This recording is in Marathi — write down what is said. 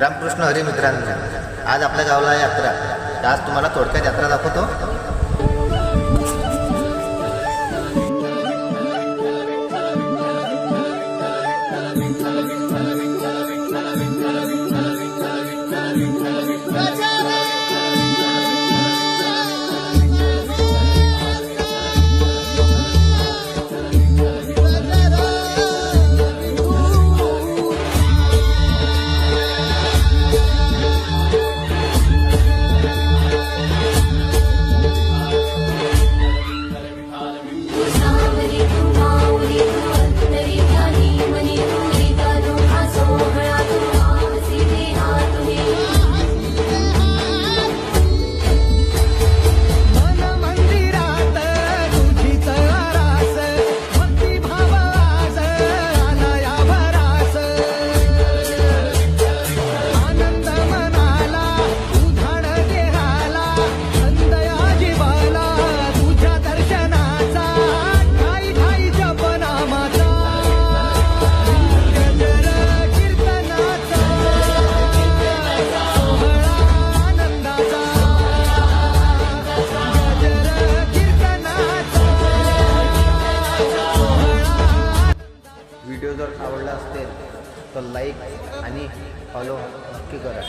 रामकृष्ण हरी मित्रांनो आज आपल्या गावाला आहे यात्रा आज तुम्हाला थोडक्यात यात्रा दाखवतो. Let's व्हिडिओ जर आवडला असेल तर लाईक आणि फॉलो नक्की करा.